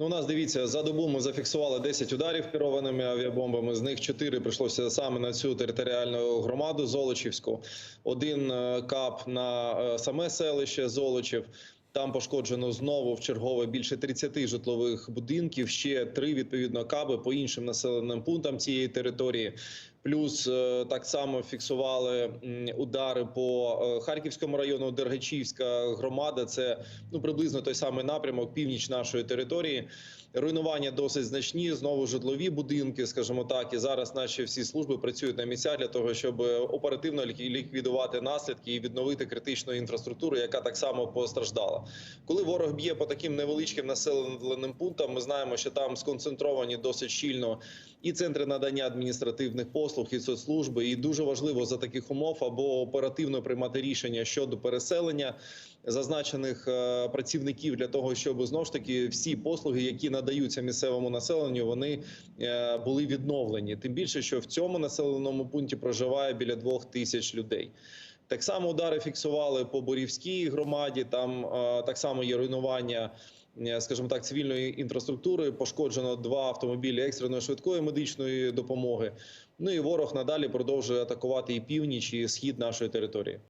Ну, у нас дивіться, за добу ми зафіксували 10 ударів керованими авіабомбами. З них 4 прийшлося саме на цю територіальну громаду Золочівську. Один е, кап на е, саме селище Золочів. Там пошкоджено знову в чергове більше 30 житлових будинків. Ще три відповідно каби по іншим населеним пунктам цієї території. Плюс е, так само фіксували удари по е, Харківському району, Дергачівська громада. Це ну приблизно той самий напрямок, північ нашої території. Руйнування досить значні. Знову житлові будинки, скажімо так. І зараз наші всі служби працюють на місцях для того, щоб оперативно лік- ліквідувати наслідки і відновити критичну інфраструктуру, яка так само постраждала. Коли ворог б'є по таким невеличким населеним пунктам, ми знаємо, що там сконцентровані досить щільно і центри надання адміністративних послуг, і соцслужби. І дуже важливо за таких умов або оперативно приймати рішення щодо переселення зазначених е, працівників для того, щоб знову ж таки всі послуги, які надаються місцевому населенню, вони е, були відновлені. Тим більше, що в цьому населеному пункті проживає біля двох тисяч людей. Так само удари фіксували по Борівській громаді. Там е, так само є руйнування, скажімо так, цивільної інфраструктури. Пошкоджено два автомобілі екстреної швидкої медичної допомоги. Ну і ворог надалі продовжує атакувати і північ, і схід нашої території.